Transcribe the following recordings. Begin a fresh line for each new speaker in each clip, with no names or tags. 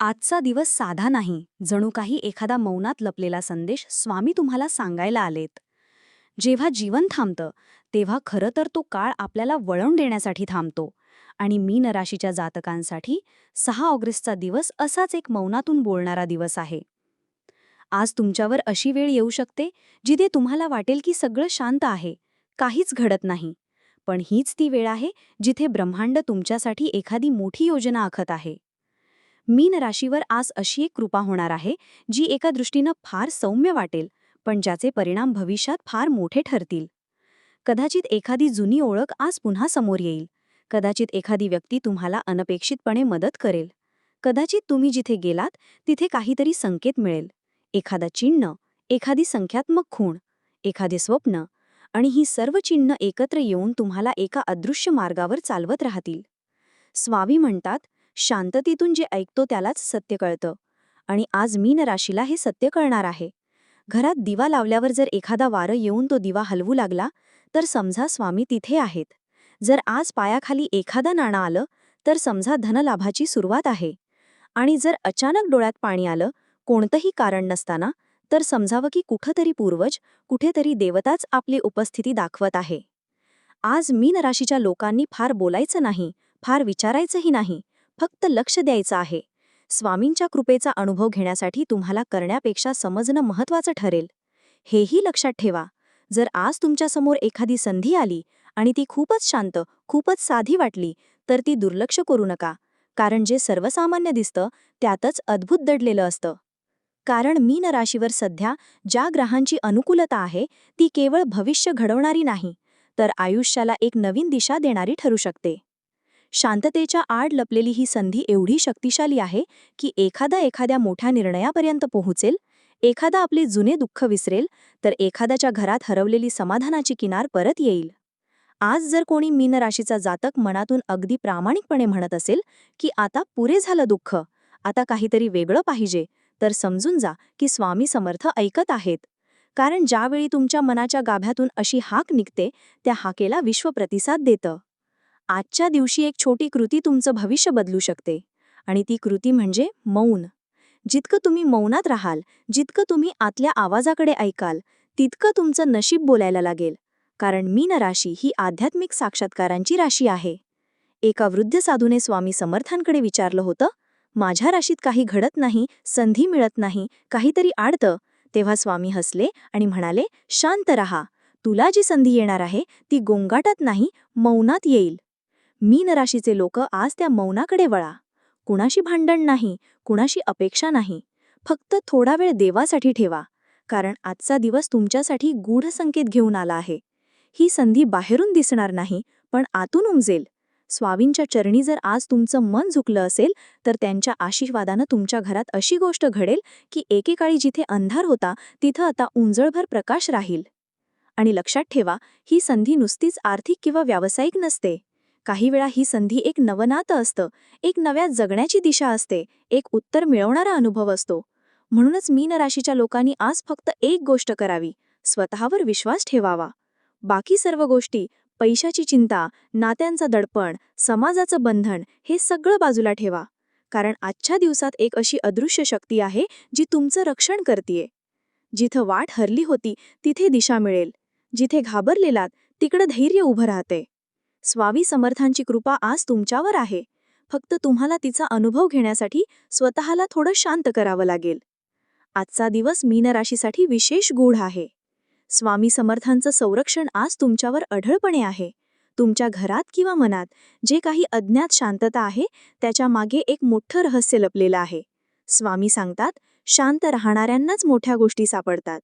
आजचा दिवस साधा नाही. जणू काही एखादा मौनात लपलेला संदेश स्वामी तुम्हाला सांगायला आलेत. जेव्हा जीवन थांबतं तेव्हा खरं तर तो काळ आपल्याला वळण देण्यासाठी थांबतो. आणि मीन राशीच्या जातकांसाठी सहा ऑगस्टचा दिवस असाच एक मौनातून बोलणारा दिवस आहे. आज तुमच्यावर अशी वेळ येऊ शकते जिथे तुम्हाला वाटेल की सगळं शांत आहे काहीच घडत नाही. पण हीच ती वेळ आहे जिथे ब्रह्मांड तुमच्यासाठी एखादी मोठी योजना आखत आहे. मीन राशीवर आज अशी एक कृपा होणार आहे जी एका दृष्टीनं फार सौम्य वाटेल पण ज्याचे परिणाम भविष्यात फार मोठे ठरतील. कदाचित एखादी जुनी ओळख आज पुन्हा समोर येईल. कदाचित एखादी व्यक्ती तुम्हाला अनपेक्षितपणे मदत करेल. कदाचित तुम्ही जिथे गेलात तिथे काहीतरी संकेत मिळेल. एखादा चिन्ह एखादी संख्यात्मक खूण एखादे स्वप्न आणि ही सर्व चिन्ह एकत्र येऊन तुम्हाला एका अदृश्य मार्गावर चालवत राहतील. स्वामी म्हणतात शांततेतून जे ऐकतो त्यालाच सत्य कळतं. आणि आज मीन राशीला हे सत्य कळणार आहे. घरात दिवा लावल्यावर जर एखादा वारं येऊन तो दिवा हलवू लागला तर समजा स्वामी तिथे आहेत. जर आज पायाखाली एखादा नाणं आलं तर समजा धनलाभाची सुरुवात आहे. आणि जर अचानक डोळ्यात पाणी आलं कोणतंही कारण नसताना तर समजावं की कुठंतरी पूर्वज कुठेतरी देवताच आपली उपस्थिती दाखवत आहे. आज मीन राशीच्या लोकांनी फार बोलायचं नाही फार विचारायचंही नाही फक्त लक्ष द्यायचं आहे. स्वामींच्या कृपेचा अनुभव घेण्यासाठी तुम्हाला करण्यापेक्षा समजणं महत्वाचं ठरेल. हेही लक्षात ठेवा. जर आज तुमच्यासमोर एखादी संधी आली आणि ती खूपच शांत खूपच साधी वाटली तर ती दुर्लक्ष करू नका. कारण जे सर्वसामान्य दिसतं त्यातच अद्भुत दडलेलं असतं. कारण मीन राशीवर सध्या ज्या ग्रहांची अनुकूलता आहे ती केवळ भविष्य घडवणारी नाही तर आयुष्याला एक नवीन दिशा देणारी ठरू शकते. शांततेच्या आड लपलेली ही संधी एवढी शक्तिशाली आहे की एखादा एखाद्या मोठ्या निर्णयापर्यंत पोहोचेल एखादा आपले जुने दुःख विसरेल तर एखाद्याच्या घरात हरवलेली समाधानाची किनार परत येईल. आज जर कोणी मीन राशीचा जातक मनातून अगदी प्रामाणिकपणे म्हणत असेल की आता पुरे झालं दुःख आता काहीतरी वेगळं पाहिजे तर समजून जा की स्वामी समर्थ ऐकत आहेत. कारण ज्यावेळी तुमच्या मनाच्या गाभ्यातून अशी हाक निघते त्या हाकेला विश्व प्रतिसाद देतं. आजच्या दिवशी एक छोटी कृती तुमचं भविष्य बदलू शकते. आणि ती कृती म्हणजे मौन. जितकं तुम्ही मौनात राहाल जितकं तुम्ही आतल्या आवाजाकडे ऐकाल तितकं तुमचं नशीब बोलायला लागेल. कारण मीन राशी ही आध्यात्मिक साक्षात्कारांची राशी आहे. एका वृद्ध साधूने स्वामी समर्थांकडे विचारलं होतं माझ्या राशीत काही घडत नाही संधी मिळत नाही काहीतरी आडतं. तेव्हा स्वामी हसले आणि म्हणाले शांत रहा. तुला जी संधी येणार आहे ती गोंगाटात नाही मौनात येईल. मीन राशीचे लोक आज त्या मौनाकडे वळा. कुणाशी भांडण नाही कुणाशी अपेक्षा नाही. फक्त थोडा वेळ देवासाठी ठेवा. कारण आजचा दिवस तुमच्यासाठी गूढ संकेत घेऊन आला आहे. ही संधी बाहेरून दिसणार नाही पण आतून उमजेल. स्वामींच्या चरणी जर आज तुमचं मन झुकलं असेल तर त्यांच्या आशीर्वादानं तुमच्या घरात अशी गोष्ट घडेल की एकेकाळी जिथे अंधार होता तिथं आता उंजळभर प्रकाश राहील. आणि लक्षात ठेवा ही संधी नुसतीच आर्थिक किंवा व्यावसायिक नसते. काही वेळा ही संधी एक नवनात असतं. एक नव्या जगण्याची दिशा असते. एक उत्तर मिळवणारा अनुभव असतो. म्हणूनच मीन राशीच्या लोकांनी आज फक्त एक गोष्ट करावी. स्वतःवर विश्वास ठेवावा. बाकी सर्व गोष्टी पैशाची चिंता नात्यांचं दडपण समाजाचं बंधन हे सगळं बाजूला ठेवा. कारण आजच्या दिवसात एक अशी अदृश्य शक्ती आहे जी तुमचं रक्षण करतीये. जिथं वाट हरली होती तिथे दिशा मिळेल. जिथे घाबरलेलात तिकडं धैर्य उभं राहते स्वामी समर्थांची कृपा आज तुमच्यावर आहे. फक्त तुम्हाला तिचा अनुभव घेण्यासाठी स्वतःला थोडं शांत करावं लागेल. आजचा दिवस मीनराशीसाठी विशेष गूढ आहे. स्वामी समर्थांचं संरक्षण आज तुमच्यावर अढळपणे आहे. तुमच्या घरात किंवा मनात जे काही अज्ञात शांतता आहे त्याच्यामागे एक मोठं रहस्य लपलेलं आहे. स्वामी सांगतात शांत राहणाऱ्यांनाच मोठ्या गोष्टी सापडतात.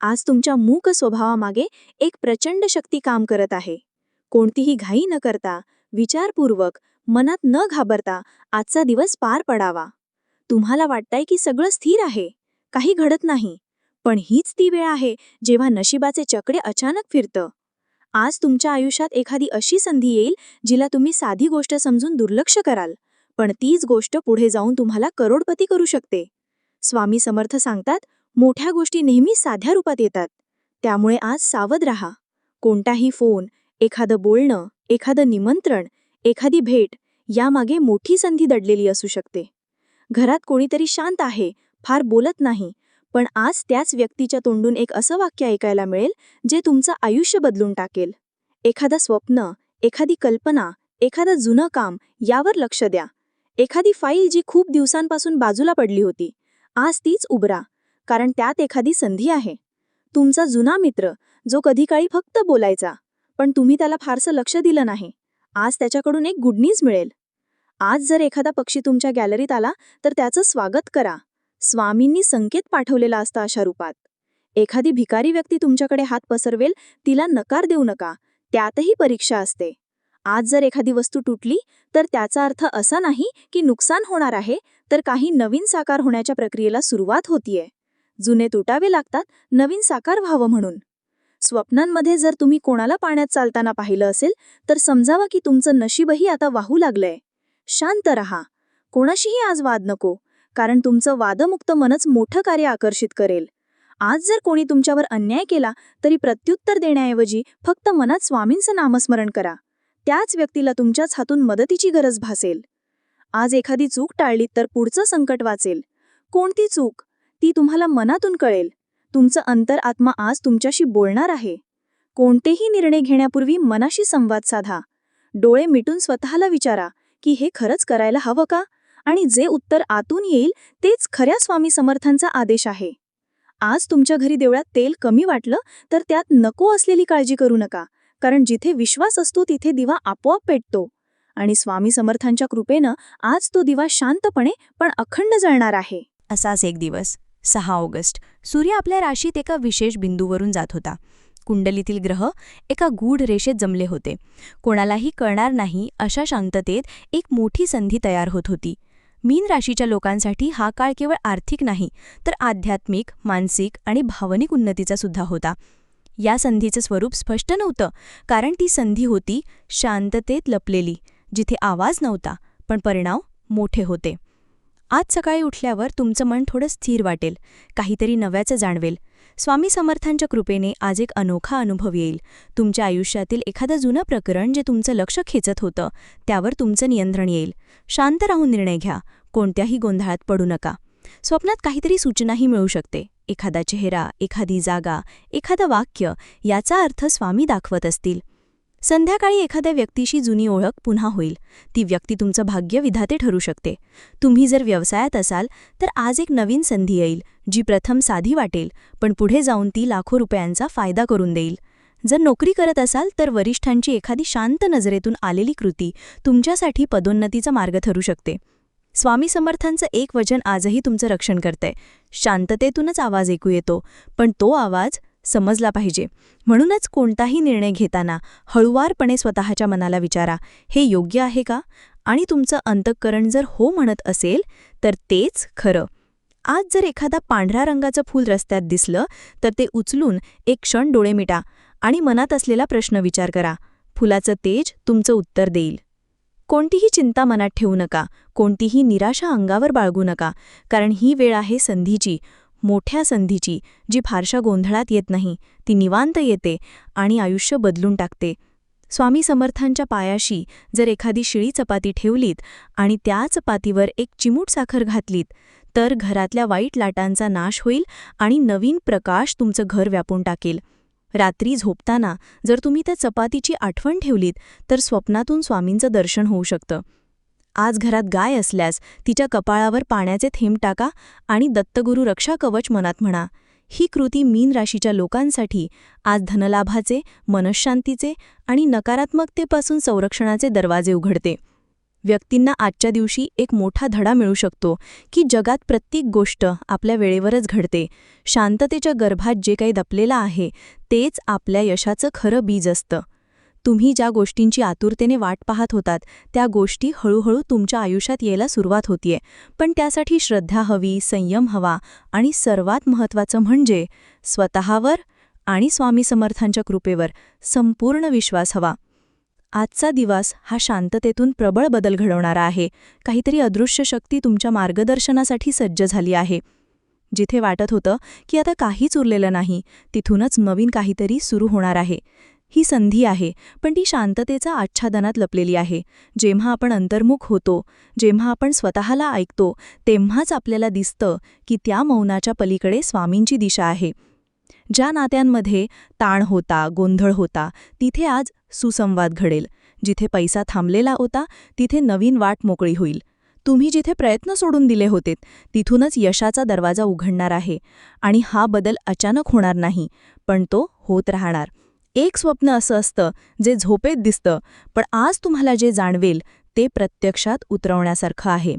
आज तुमच्या मूक स्वभावामागे एक प्रचंड शक्ती काम करत आहे. कोणतीही घाई न करता विचारपूर्वक मनात न घाबरता आजचा दिवस पार पडावा. तुम्हाला वाटतंय की सगळं स्थिर आहे काही घडत नाही पण हीच ती वेळ आहे जेव्हा नशिबाचे चकडे अचानक फिरतं. आज तुमच्या आयुष्यात एखादी अशी संधी येईल जिला तुम्ही साधी गोष्ट समजून दुर्लक्ष कराल पण तीच गोष्ट पुढे जाऊन तुम्हाला करोडपती करू शकते. स्वामी समर्थ सांगतात मोठ्या गोष्टी नेहमी साध्या रूपात येतात त्यामुळे आज सावध राहा. कोणताही फोन एखादं बोलणं एखादं निमंत्रण एखादी भेट यामागे मोठी संधी दडलेली असू शकते.
घरात कोणीतरी शांत आहे फार बोलत नाही पण आज त्याच व्यक्तीच्या तोंडून एक असं वाक्य ऐकायला मिळेल जे तुमचं आयुष्य बदलून टाकेल. एखादं स्वप्न एखादी कल्पना एखादं जुनं काम यावर लक्ष द्या. एखादी फाईल जी खूप दिवसांपासून बाजूला पडली होती आज तीच उभरा कारण त्यात एखादी संधी आहे. तुमचा जुना मित्र जो कधी काळी फक्त बोलायचा पण तुम्ही त्याला फारसं लक्ष दिलं नाही. आज त्याच्याकडून एक गुड न्यूज मिळेल. आज जर एखादा पक्षी तुमच्या गॅलरीत आला तर त्याचं स्वागत करा. स्वामींनी संकेत पाठवलेला असता अशा रूपात. एखादी भिकारी व्यक्ती तुमच्याकडे हात पसरवेल तिला नकार देऊ नका. त्यातही परीक्षा असते. आज जर एखादी वस्तू तुटली तर त्याचा अर्थ असा नाही की नुकसान होणार आहे तर काही नवीन साकार होण्याच्या प्रक्रियेला सुरुवात होतीये. जुने तुटावे लागतात नवीन साकार व्हावं म्हणून. स्वप्नांमध्ये जर तुम्ही कोणाला पाण्यात चालताना पाहिलं असेल तर समजावा की तुमचं नशीबही आता वाहू लागलंय. शांत रहा. कोणाशीही आज वाद नको कारण तुमचं वादमुक्त मनच मोठं कार्य आकर्षित करेल. आज जर कोणी तुमच्यावर अन्याय केला तरी प्रत्युत्तर देण्याऐवजी फक्त मनात स्वामींचं नामस्मरण करा. त्याच व्यक्तीला तुमच्याच हातून मदतीची गरज भासेल. आज एखादी चूक टाळलीत तर पुढचं संकट वाचेल. कोणती चूक? ती तुम्हाला मनातून कळेल. तुमचं अंतर आत्मा आज तुमच्याशी बोलणार आहे. कोणतेही निर्णय घेण्यापूर्वी मनाशी संवाद साधा. डोळे मिटून स्वतःला विचारा की हे खरंच करायला हवं का? आणि जे उत्तर आतून येईल तेच खऱ्या स्वामी समर्थांचा आदेश आहे. आज तुमच्या घरी देवळात तेल कमी वाटलं तर त्यात नको असलेली काळजी करू नका कारण जिथे विश्वास असतो तिथे दिवा आपोआप पेटतो. आणि स्वामी समर्थांच्या कृपेनं आज तो दिवा शांतपणे पण अखंड जळणार आहे.
असाच एक दिवस. सहा ऑगस्ट. सूर्य आपल्या राशीत एका विशेष बिंदूवरून जात होता. कुंडलीतील ग्रह एका गूढ रेषेत जमले होते. कोणालाही कळणार नाही अशा शांततेत एक मोठी संधी तयार होत होती. मीन राशीच्या लोकांसाठी हा काळ केवळ आर्थिक नाही तर आध्यात्मिक मानसिक आणि भावनिक उन्नतीचा सुद्धा होता. या संधीचं स्वरूप स्पष्ट नव्हतं कारण ती संधी होती शांततेत लपलेली जिथे आवाज नव्हता पण परिणाम मोठे होते. आज सकाळी उठल्यावर तुमचं मन थोडं स्थिर वाटेल काहीतरी नव्याचं जाणवेल. स्वामी समर्थांच्या कृपेने आज एक अनोखा अनुभव येईल. तुमच्या आयुष्यातील एखादं जुनं प्रकरण जे तुमचं लक्ष खेचत होतं त्यावर तुमचं नियंत्रण येईल. शांत राहून निर्णय घ्या. कोणत्याही गोंधळात पडू नका. स्वप्नात काहीतरी सूचनाही मिळू शकते. एखादा चेहरा एखादी जागा एखादं वाक्य याचा अर्थ स्वामी दाखवत असतील. संध्याकाळी एखाद्या व्यक्तीशी जुनी ओळख पुन्हा होईल. ती व्यक्ती तुमचं भाग्य विधाते ठरू शकते. तुम्ही जर व्यवसायात असाल तर आज एक नवीन संधी येईल जी प्रथम साधी वाटेल पण पुढे जाऊन ती लाखो रुपयांचा फायदा करून देईल. जर नोकरी करत असाल तर वरिष्ठांची एखादी शांत नजरेतून आलेली कृती तुमच्यासाठी पदोन्नतीचा मार्ग ठरू शकते. स्वामी समर्थांचं एक वचन आजही तुमचं रक्षण करतंय. शांततेतूनच आवाज ऐकू येतो पण तो आवाज समजला पाहिजे. म्हणूनच कोणताही निर्णय घेताना हळुवारपणे स्वतःच्या मनाला विचारा हे योग्य आहे का? आणि तुमचं अंतःकरण जर हो म्हणत असेल तर तेच खरं. आज जर एखादा पांढऱ्या रंगाचं फूल रस्त्यात दिसलं तर ते उचलून एक क्षण डोळे मिटा आणि मनात असलेला प्रश्न विचार करा. फुलाचं तेज तुमचं उत्तर देईल. कोणतीही चिंता मनात ठेवू नका. कोणतीही निराशा अंगावर बाळगू नका. कारण ही वेळ आहे संधीची. मोठ्या संधीची जी फारशा गोंधळात येत नाही ती निवांत येते आणि आयुष्य बदलून टाकते. स्वामी समर्थांच्या पायाशी जर एखादी शिळी चपाती ठेवलीत आणि त्या चपातीवर एक चिमूट साखर घातलीत तर घरातल्या वाईट लाटांचा नाश होईल आणि नवीन प्रकाश तुमचं घर व्यापून टाकेल. रात्री झोपताना जर तुम्ही त्या चपातीची आठवण ठेवलीत तर स्वप्नातून स्वामींचं दर्शन होऊ शकतं. आज घरात गाय असल्यास तिच्या कपाळावर पाण्याचे थेंब टाका आणि दत्तगुरू रक्षा कवच मनात म्हणा. ही कृती मीन राशीच्या लोकांसाठी आज धनलाभाचे मनशांतीचे आणि नकारात्मकतेपासून संरक्षणाचे दरवाजे उघडते. व्यक्तींना आजच्या दिवशी एक मोठा धडा मिळू शकतो की जगात प्रत्येक गोष्ट आपल्या वेळेवरच घडते. शांततेच्या गर्भात जे काही दपलेलं आहे तेच आपल्या यशाचं खरं बीज असतं. तुम्ही ज्या गोष्टींची आतुरतेने वाट पाहत होतात त्या गोष्टी हळूहळू तुमच्या आयुष्यात यायला सुरुवात होतीये. पण त्यासाठी श्रद्धा हवी संयम हवा आणि सर्वात महत्त्वाचं म्हणजे स्वतःवर आणि स्वामी समर्थांच्या कृपेवर संपूर्ण विश्वास हवा. आजचा दिवस हा शांततेतून प्रबळ बदल घडवणारा आहे. काहीतरी अदृश्य शक्ती तुमच्या मार्गदर्शनासाठी सज्ज झाली आहे. जिथे वाटत होतं की आता काहीच उरलेलं नाही तिथूनच नवीन काहीतरी सुरू होणार आहे. ही संधी आहे पण ती शांततेचा आच्छादनात लपलेली आहे. जेव्हा आपण अंतर्मुख होतो जेव्हा आपण स्वतःला ऐकतो तेव्हाच आपल्याला दिसतं की त्या मौनाच्या पलीकडे स्वामींची दिशा आहे. ज्या नात्यांमध्ये ताण होता गोंधळ होता तिथे आज सुसंवाद घडेल. जिथे पैसा थांबलेला होता तिथे नवीन वाट मोकळी होईल. तुम्ही जिथे प्रयत्न सोडून दिले होते तिथूनच यशाचा दरवाजा उघडणार आहे. आणि हा बदल अचानक होणार नाही पण तो होत राहणार. एक स्वप्न असं असतं जे झोपेत दिसतं पण आज तुम्हाला जे जाणवेल ते प्रत्यक्षात उतरवण्यासारखं आहे.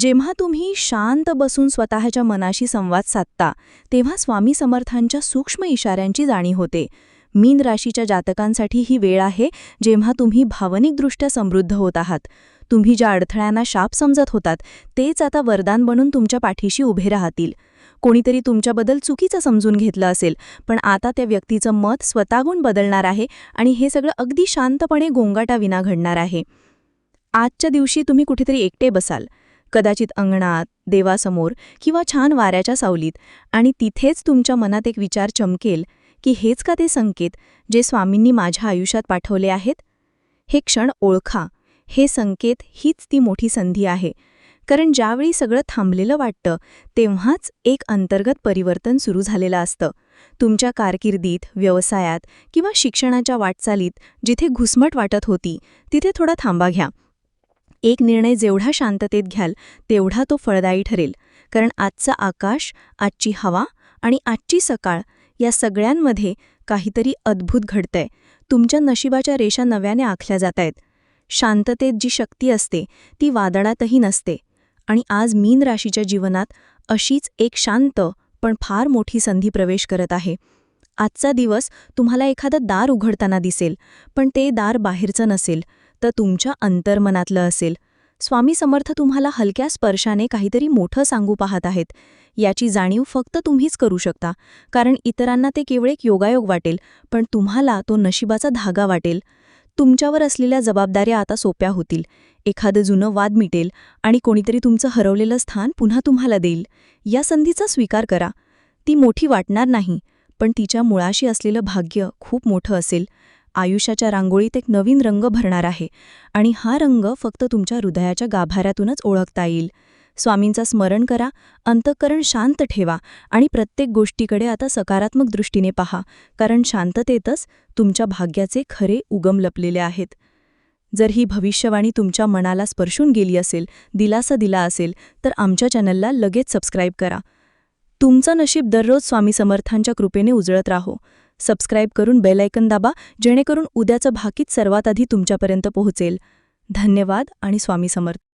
जेव्हा तुम्ही शांत बसून स्वतःच्या मनाशी संवाद साधता तेव्हा स्वामी समर्थांच्या सूक्ष्म इशाऱ्यांची जाणीव होते. मीन राशीच्या जातकांसाठी ही वेळ आहे जेव्हा तुम्ही भावनिकदृष्ट्या समृद्ध होत आहात. तुम्ही ज्या अडथळ्यांना शाप समजत होतात तेच आता वरदान बनून तुमच्या पाठीशी उभे राहतील. कोणीतरी तुमच्याबद्दल चुकीचं समजून घेतलं असेल पण आता त्या व्यक्तीचं मत स्वतःहून बदलणार आहे आणि हे सगळं अगदी शांतपणे गोंगाटाविना घडणार आहे. आजच्या दिवशी तुम्ही कुठेतरी एकटे बसाल. कदाचित अंगणात देवासमोर किंवा छान वाऱ्याच्या सावलीत आणि तिथेच तुमच्या मनात एक विचार चमकेल की हेच का ते संकेत जे स्वामींनी माझ्या आयुष्यात पाठवले आहेत? हे क्षण ओळखा. हे संकेत हीच ती मोठी संधी आहे. कारण ज्यावेळी सगळं थांबलेलं वाटतं तेव्हाच एक अंतर्गत परिवर्तन सुरू झालेलं असतं. तुमच्या कारकिर्दीत व्यवसायात किंवा शिक्षणाच्या वाटचालीत जिथे घुसमट वाटत होती तिथे थोडा थांबा घ्या. एक निर्णय जेवढा शांततेत घ्याल तेवढा तो फळदायी ठरेल. कारण आजचा आकाश आजची हवा आणि आजची सकाळ या सगळ्यांमध्ये काहीतरी अद्भुत घडतंय. तुमच्या नशिबाच्या रेषा नव्याने आखल्या जात आहेत शांततेत जी शक्ती असते ती वादळातही नसते. आणि आज मीन राशीच्या जीवनात अशीच एक शांत पण फार मोठी संधी प्रवेश करत आहे. आजचा दिवस तुम्हाला एखादं दार उघडताना दिसेल पण ते दार बाहेरचं नसेल तर तुमच्या अंतर्मनातलं असेल. स्वामी समर्थ तुम्हाला हलक्या स्पर्शाने काहीतरी मोठं सांगू पाहत आहेत. याची जाणीव फक्त तुम्हीच करू शकता कारण इतरांना ते केवळ एक योगायोग वाटेल पण तुम्हाला तो नशिबाचा धागा वाटेल. तुमच्यावर असलेल्या जबाबदाऱ्या आता सोप्या होतील. एखादं जुनं वाद मिटेल आणि कोणीतरी तुमचं हरवलेलं स्थान पुन्हा तुम्हाला देईल. या संधीचा स्वीकार करा. ती मोठी वाटणार नाही पण तिच्या मुळाशी असलेलं भाग्य खूप मोठं असेल. आयुष्याच्या रांगोळीत एक नवीन रंग भरणार आहे आणि हा रंग फक्त तुमच्या हृदयाच्या गाभाऱ्यातूनच ओळखता येईल. स्वामींचा स्मरण करा अंतःकरण शांत ठेवा आणि प्रत्येक गोष्टीकडे आता सकारात्मक दृष्टीने पहा कारण शांततेतच तुमच्या भाग्याचे खरे उगम लपलेले आहेत. जर ही भविष्यवाणी तुमच्या मनाला स्पर्शून गेली असेल दिलासा दिला असेल तर आमच्या चॅनलला लगेच सबस्क्राईब करा. तुमचं नशीब दररोज स्वामी समर्थांच्या कृपेने उजळत राहो. सबस्क्राईब करून बेलायकन दाबा जेणेकरून उद्याचं भाकीत सर्वात आधी तुमच्यापर्यंत पोहोचेल. धन्यवाद आणि स्वामी समर्थ.